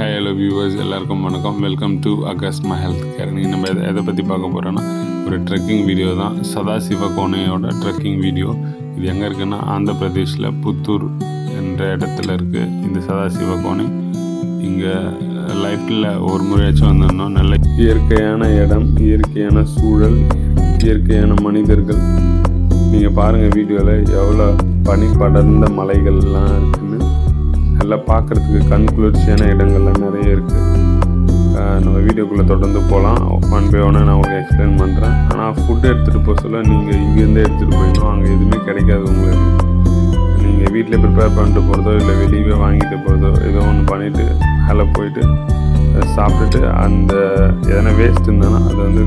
Hi hello viewers எல்லாருக்கும் வணக்கம். Welcome to அகஸ்மா ஹெல்த் கேர் நீங்கள் நம்ம எதை எதை பற்றி பார்க்க போகிறோன்னா ஒரு ட்ரெக்கிங் வீடியோ தான். சதாசிவ கோணையோட ட்ரெக்கிங் வீடியோ இது எங்கே இருக்குன்னா ஆந்திர பிரதேஷில் புத்தூர் என்ற இடத்துல இருக்குது இந்த சதாசிவ கோணை. இங்கே லைஃப்பில் ஒரு முறையாச்சும் வந்திருந்தோம் நல்ல இயற்கையான இடம் இயற்கையான சூழல் இயற்கையான மனிதர்கள். நீங்கள் பாருங்கள் வீடியோவில் எவ்வளோ பனி படர்ந்த மலைகள்லாம் இருக்குன்னு. நல்லா பார்க்குறதுக்கு கண் குளிர்ச்சியான இடங்கள்லாம் நிறைய இருக்குது நம்ம வீடியோக்குள்ளே தொடர்ந்து போகலாம் ஒன் பை ஒன்னாக நான் உங்களுக்கு எக்ஸ்பிளைன் பண்ணுறேன் ஆனால் ஃபுட்டு எடுத்துகிட்டு போக சொல்ல நீங்கள் இங்கேருந்தே எடுத்துகிட்டு போயிடணும். அங்கே எதுவுமே கிடைக்காது உங்களுக்கு. நீங்கள் வீட்டில் ப்ரிப்பேர் பண்ணிட்டு போகிறதோ இல்லை வெளியே வாங்கிட்டு போகிறதோ ஏதோ ஒன்று பண்ணிவிட்டு மேலே போயிட்டு சாப்பிட்டுட்டு அந்த எதனா வேஸ்ட் இருந்ததுன்னா அதை வந்து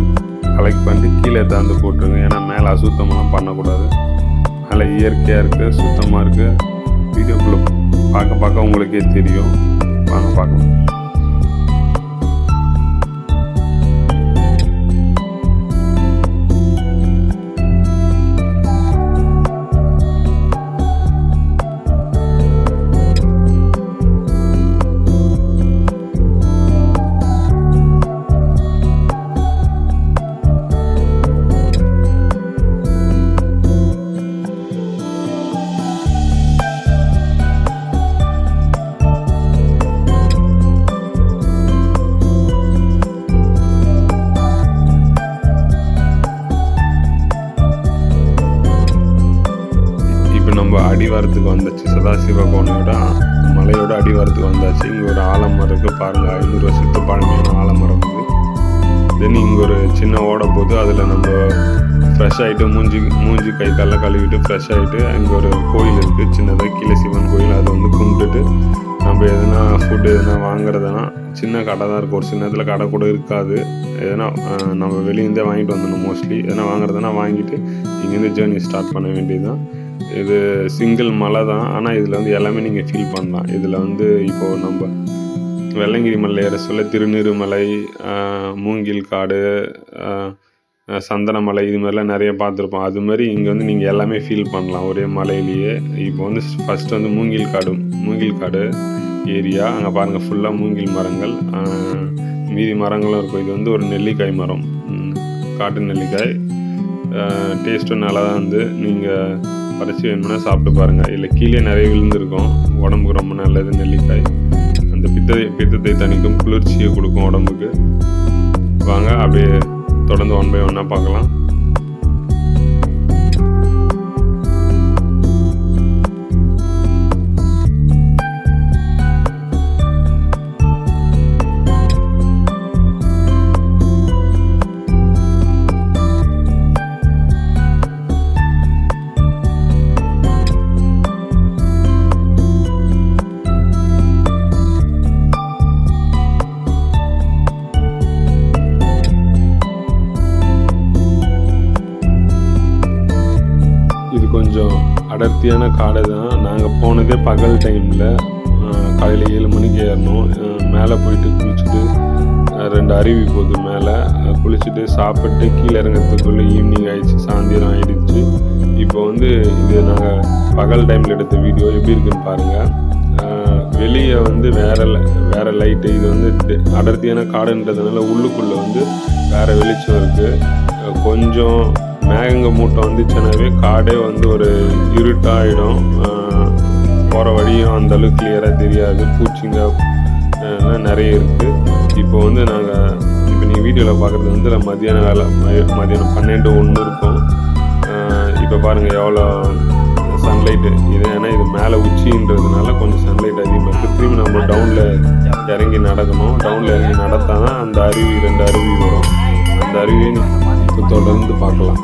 கலெக்ட் பண்ணிட்டு கீழே தாந்து போட்டுருங்க. ஏன்னா மேலே அசுத்தமெல்லாம் பண்ணக்கூடாது. நல்லா இயற்கையாக இருக்குது சுத்தமாக இருக்குது வீடியோக்குள்ளே பார்க்க பார்க்க உங்களுக்கே தெரியும். வாங்க பார்க்கலாம். அடிவாரத்துக்கு வந்தாச்சு. சதாசிவ கோணையோட மலையோட அடிவாரத்துக்கு வந்தாச்சு. இங்கே ஒரு ஆலமரம் இருக்குது பாருங்கள் ஐநூறு வருஷத்து பழமையான ஆலமரம் இருக்குது தென் இங்கே ஒரு சின்ன ஓட போகுது அதில் நம்ம ஃப்ரெஷ் ஆகிட்டு மூஞ்சி மூஞ்சி கை கால்லாம் கழுவிட்டு ஃப்ரெஷ் ஆகிட்டு அங்கே ஒரு கோயில் இருக்குது சின்னதாக கீழே சிவன் கோயில். அதை வந்து கும்பிட்டுட்டு நம்ம எதனா ஃபுட்டு எதனா வாங்குறதுனா சின்ன கடை தான் இருக்கும். ஒரு சின்ன இடத்துல கடை கூட இருக்காது. எதனா நம்ம வெளியேருந்தே வாங்கிட்டு வந்துடணும் மோஸ்ட்லி எதனா வாங்குறதுனா வாங்கிட்டு இங்கேருந்து ஜேர்னி ஸ்டார்ட் பண்ண வேண்டியது தான் இது சிங்கிள் மலை தான். ஆனால் இதில் வந்து எல்லாமே நீங்கள் ஃபீல் பண்ணலாம். இதில் வந்து இப்போது நம்ம வெள்ளங்கிரி மலை ஏற சொல்ல திருநீருமலை மூங்கில் காடு சந்தனமலை இது மாதிரிலாம் நிறைய பார்த்துருப்போம். அது மாதிரி இங்கே வந்து நீங்கள் எல்லாமே ஃபீல் பண்ணலாம் ஒரே மலையிலேயே. இப்போ வந்து ஃபஸ்ட்டு வந்து மூங்கில் காடு மூங்கில் காடு ஏரியா. அங்கே பாருங்கள் ஃபுல்லாக மூங்கில் மரங்கள். மீதி மரங்களும் இருக்கும். இது வந்து ஒரு நெல்லிக்காய் மரம். காட்டு நெல்லிக்காய். டேஸ்ட்டும் நல்லா தான் வந்து நீங்கள் பறித்து வேணும்னா சாப்பிட்டு பாருங்கள் இல்லை கீழே நிறைய விழுந்திருக்கும். உடம்புக்கு ரொம்ப நல்லது நெல்லிக்காய். அந்த பித்த பித்தத்தை தணிக்கும் குளிர்ச்சியை கொடுக்கும் உடம்புக்கு. வாங்க அப்படியே தொடர்ந்து ஒன் பை ஒன்னாக பார்க்கலாம். அடர்த்தியான காடு தான் நாங்கள் போனதே பகல் டைமில் காலையில் ஏழு மணிக்கு ஏறணும். மேலே போயிட்டு குளிச்சுட்டு ரெண்டு அருவி போகுது மேலே. குளிச்சுட்டு சாப்பிட்டு கீழே இறங்கிறதுக்குள்ளே ஈவினிங் ஆயிடுச்சு சாயந்தரம் ஆயிடுச்சு. இப்போ வந்து இது நாங்கள் பகல் டைமில் எடுத்த வீடியோ எப்படி இருக்குன்னு பாருங்கள் வெளியே வந்து வேற ல- வேற லைட்டு இது வந்து அடர்த்தியான காடுன்றதுனால உள்ளுக்குள்ளே வந்து வேறு வெளிச்சம் இருக்குது கொஞ்சம் மேகங்க மூட்டம் வந்துச்சுனாவே காடே வந்து ஒரு இருட்டாயிடும். போகிற வழியும் அந்தளவுக்கு கிளியராக தெரியாது. பூச்சிங்க நிறைய இருக்குது இப்போ வந்து நாங்கள் இப்போ நீங்கள் வீடியோவில் பார்க்குறது வந்து மதியான வேலை. மதியானம் பன்னெண்டு ஒன்று இருக்கும். இப்போ பாருங்கள் எவ்வளோ சன்லைட்டு இது ஏன்னா இது மேலே உச்சின்றதுனால கொஞ்சம் சன்லைட் அதிகமாக இருக்குது திரும்பி நம்ம டவுனில் இறங்கி நடக்கணும். டவுனில் இறங்கி நடத்தால் தான் அந்த அருவி ரெண்டு அருவி வரும். அந்த அருவியை இப்போ தொடர்ந்து பார்க்கலாம்.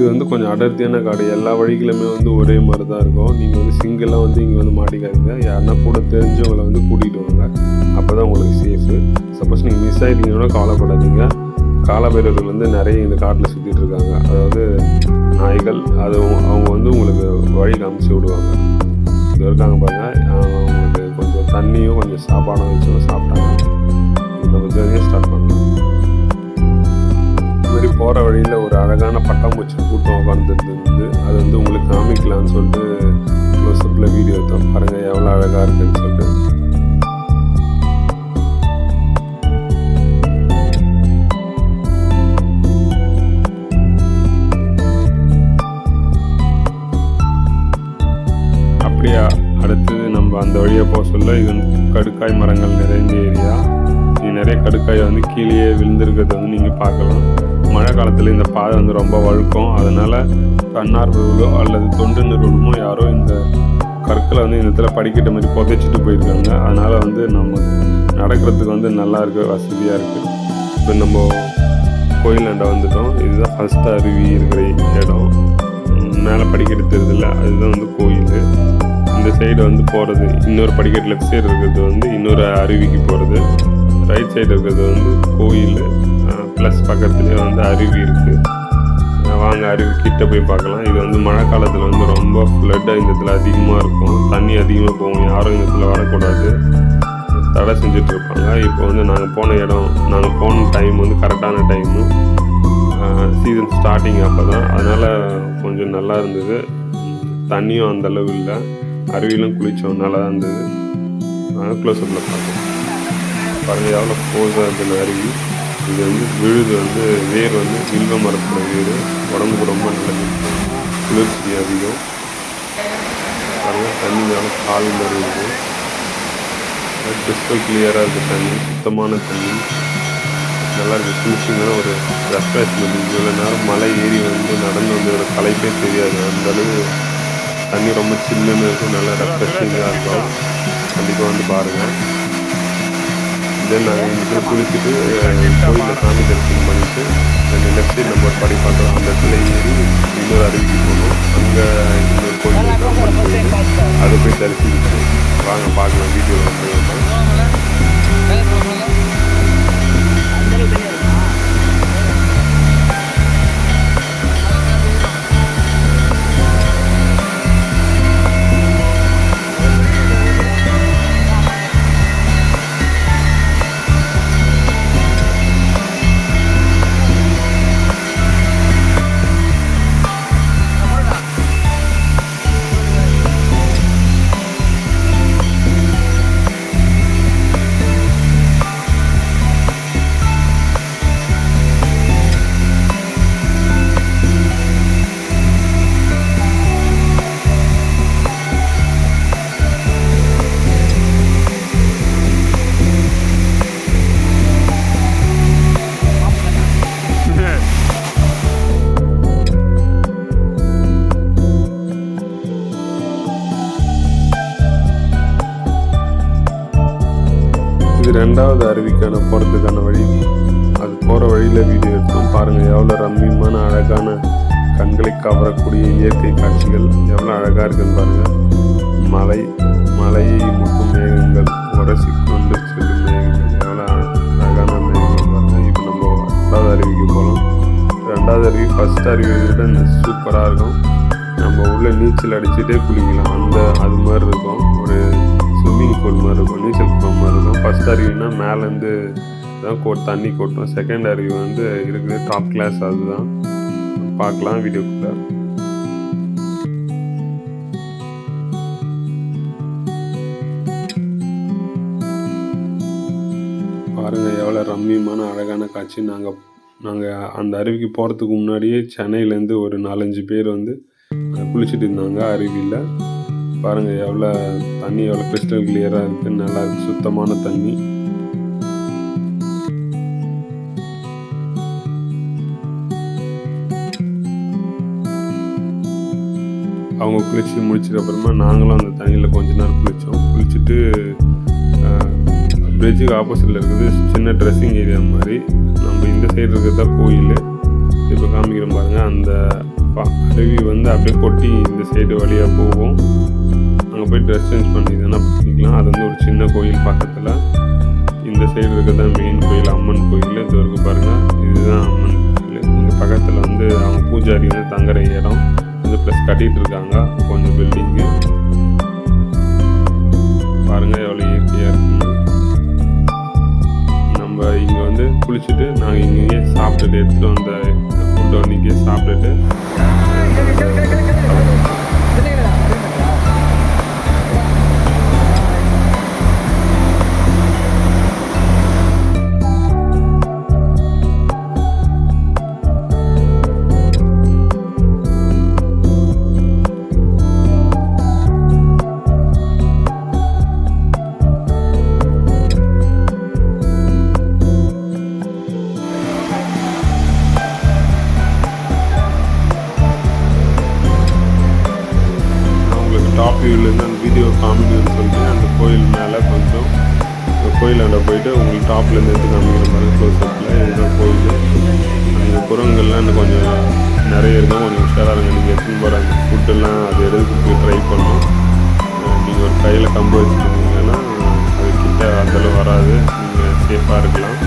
இது வந்து கொஞ்சம் அடர்த்தியான காடு. எல்லா வழிகளுமே வந்து ஒரே மாதிரி தான் இருக்கும். நீங்கள் வந்து சிங்கிளாக வந்து இங்கே வந்து மாட்டிக்காதீங்க. யாருன்னா கூட தெரிஞ்சவங்களை வந்து கூட்டிகிட்டு வாங்க. அப்போ தான் உங்களுக்கு சேஃபு சப்போஸ் நீங்கள் மிஸ் ஆகிட்டீங்கன்னா கவலைப்படாதீங்க. காலபைரவர்கள் வந்து நிறைய இந்த காட்டில் சுற்றிட்டு இருக்காங்க. அதாவது நாய்கள் அது அவங்க- வந்து உங்களுக்கு வழி காமிச்சு விடுவாங்க. இங்கே இருக்காங்க பாருங்கள் அவங்களுக்கு கொஞ்சம் தண்ணியும் கொஞ்சம் சாப்பாடும் வச்சு சாப்பிட்டாங்க. நம்ம ஜேர்னியை ஸ்டார்ட் பண்ணலாம். மாதிரி போகிற வழியில் ஒரு அழகான பட்டாம்பூச்சி கூட்டம் உட்காந்துருந்து அது வந்து உங்களுக்கு காமிக்கலாம்னு சொல்லிட்டு க்ளோஸ்அப்பில் வீடியோ எடுத்தோம். பாருங்கள் எவ்வளோ அழகாக இருக்குன்னு சொல்லிட்டு. அப்படியா? அடுத்தது நம்ம அந்த வழியை போக சொல்ல இது வந்து கடுக்காய் மரங்கள் நிறைந்த ஏரியா. இது நிறைய கடுக்காய் வந்து கீழேயே விழுந்திருக்கிறத வந்து நீங்கள் பார்க்கலாம். மழை காலத்தில் இந்த பாதை வந்து ரொம்ப வழுக்கும். அதனால் தன்னார்வர்களோ அல்லது தொண்டு நிறுவனமோ யாரோ இந்த கற்களை வந்து இந்த இடத்துல படிக்கிட்ட மாதிரி புதைச்சிட்டு போயிருக்காங்க. அதனால் வந்து நம்ம நடக்கிறதுக்கு வந்து நல்லா இருக்கு வசதியாக இருக்குது இப்போ நம்ம கோயிலாண்ட வந்துட்டோம். இதுதான் ஃபஸ்ட் அருவி இருக்கிற இடம். மேலே படிக்கட்டு தெரியுதுல்ல? அதுதான் வந்து கோயில். இந்த சைடு வந்து போகிறது இன்னொரு படிக்கட்டு லெஃப்ட் சைடு இருக்கிறது வந்து இன்னொரு அருவிக்கு போகிறது ரைட் சைடு இருக்கிறது வந்து கோயில் ப்ளஸ் பக்கத்துலேயே வந்து அருவி இருக்குது வாங்க அருவி கிட்ட போய் பார்க்கலாம். இது வந்து மழை காலத்தில் வந்து ரொம்ப ஃப்ளட் இந்த இடத்துல அதிகமாக இருக்கும். தண்ணி அதிகமாக போகும். யாரும் இந்த இடத்துல வரக்கூடாது. தடை செஞ்சுட்டு இருப்பாங்க. இப்போ வந்து நாங்கள் போன இடம் நாங்கள் போன டைம் வந்து கரெக்டான டைமு சீசன் ஸ்டார்டிங் அப்போ தான் அதனால் கொஞ்சம் நல்லா இருந்தது. தண்ணியும் அந்த அளவு இல்லை. அருவியிலும் குளித்தோம் நல்லா இருந்தது. நாங்கள் க்ளோஸ்அப்பில் பார்த்தோம் பாருங்கள் எவ்வளோ ஃபோர்ஸாக இருக்குது அருவி இது வந்து விழுது வந்து வேர் வந்து வில்வ மரத்தோட வேர். உடம்புக்கு ரொம்ப நல்லது குளிர்ச்சி அதிகம். பாருங்கள் தண்ணி நல்லா கால் மாதிரி இருக்குது கிறிஸ்டல் கிளியராக இருக்குது தண்ணி. சுத்தமான தண்ணி. நல்லா இருக்குது குளிச்சிங்கன்னா ஒரு ரெஃப்ரெஷ்மெண்ட் இவ்வளோ நேரம் மலை ஏறி வந்து நடந்து வந்ததோட கலைப்பே தெரியாது. அந்தளவு தண்ணி ரொம்ப சில்லுன்னு இருக்கும் நல்லா ரெஃப்ரெஷிங்காக இருக்கும். கண்டிப்பாக வந்து பாருங்கள் தென் நாங்கள் இந்த குளிச்சுட்டு கோயிலில் சாமி தரிசனம் பண்ணிட்டு அந்த லெஃப்ட் நம்ம ஒரு படி பார்க்கலாம் அந்த இடத்துல ஏறி இன்னொரு அருவிக்கு போகணும் அங்கே இன்னொரு கோயில் இருக்கு, அம்மன் கோயில் அதை போய் தரிசிக்கிட்டு வாங்க பார்க்கலாம் வீடியோ வந்து இது ரெண்டாவது அருவிக்கான போகிறதுக்கான வழி. அது போகிற வழியில் வீடியோ எடுத்தோம். பாருங்கள் எவ்வளோ ரம்மியமான அழகான கண்களை கவரக்கூடிய இயற்கை காட்சிகள். எவ்வளோ அழகாக இருக்குன்னு பாருங்கள் மலை மலையை மட்டும் மேகங்கள் உரசி கொண்டு செல்லும் மேகங்கள். எவ்வளோ அழகான மேகங்கள் பாருங்கள் இப்போ நம்ம ரெண்டாவது அருவிக்கு போகலாம் ரெண்டாவது அருவி ஃபஸ்ட் அருவியை விட சூப்பராக இருக்கும். நம்ம உள்ளே நீச்சல் அடிச்சுட்டே குளிக்கலாம். அந்த அது மாதிரி இருக்கும். ஒரு ஸ்விம்மிங் பூல் மாதிரி இருக்கும் நீச்சல் குளம் மாதிரி இருக்கும் ஃபர்ஸ்ட் அருவினா மேலேருந்து தான் கோ தண்ணி கொட்டும். செகண்ட் அருவி வந்து இருக்குது டாப் கிளாஸ் அதுதான் பார்க்கலாம் வீடியோக்குள்ள. பாருங்கள் எவ்வளோ ரம்மியமான அழகான காட்சி. நாங்கள் நாங்கள் அந்த அருவிக்கு போகிறதுக்கு முன்னாடியே சென்னையிலேருந்து ஒரு நாலஞ்சு பேர் வந்து குளிச்சுட்டு இருந்தாங்க. அருவியில் பாருங்கள் எவ்வளோ தண்ணி எவ்வளோ கிறிஸ்டல் கிளியராக இருக்குது நல்லா இருக்கு சுத்தமான தண்ணி. அவங்க குளிச்சு முடிச்சதுக்கப்புறமா நாங்களும் அந்த தண்ணியில் கொஞ்ச நேரம் குளித்தோம் குளிச்சுட்டு பிரிட்ஜுக்கு ஆப்போசிட்டில் இருக்குது சின்ன ட்ரெஸ்ஸிங் ஏரியா மாதிரி. நம்ம இந்த சைடு இருக்கிறதா கோயில். இப்போ காமிக்கிறோம் பாருங்கள் அந்த அருவி வந்து அப்படியே கொட்டி இந்த சைடு வழியாக போகும். அங்கே போய் ட்ரெஸ் சேஞ்ச் பண்ணி இதெல்லாம் பண்ணிக்கலாம் அது வந்து ஒரு சின்ன கோயில் பக்கத்தில். இந்த சைடு இருக்கிறது தான் மெயின் கோயில் அம்மன் கோயில். இது வரைக்கும் பாருங்கள் இதுதான் அம்மன் கோயில். இங்கே பக்கத்தில் வந்து அவங்க பூஜாரி வந்து தங்குற இடம். வந்து ப்ளஸ் கட்டிகிட்டு இருக்காங்க. கொஞ்சம் பில்டிங்கு பாருங்கள் எவ்வளோ இயற்கையாக இருக்குன்னு. நம்ம இங்கே வந்து குளிச்சுட்டு நாங்கள் இங்கேயே கோயிலாண்ட போயிட்டு உங்களுக்கு டாப்லேருந்து எடுத்து காமிக்கிற மாதிரி க்ளோஸ்அப்பில் இதுதான் போயிட்டு அந்த குரங்கள்லாம் இன்னும் கொஞ்சம் நிறைய இருக்கும் கொஞ்சம் உஷாராக இருங்க. நீங்கள் எடுத்துன்னு போகிறாங்க ஃபுட்டெல்லாம் அது எடுத்து ட்ரை பண்ணணும் நீங்கள் ஒரு கையில் கம்பு வச்சுருந்தீங்கன்னா அது கிட்ட அந்தளவு வராது. நீங்கள் சேஃபாக இருக்கலாம்.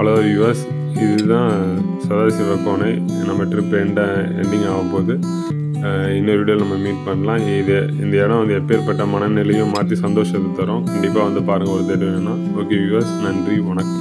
ஹலோ யூஎஸ் இதுதான் சதாசிவ கோனை நம்ம ட்ரிப் எண்ட எண்டிங் ஆக போகுது. இன்னொரு வீடியோவில் நம்ம மீட் பண்ணலாம். இது இந்த இடம் வந்து எப்பேற்பட்ட மனநிலையும் மாற்றி சந்தோஷத்தை தரும். கண்டிப்பாக வந்து பாருங்கள் ஒரு தேர்வு வேணும் ஓகே யூஎஸ் நன்றி வணக்கம்.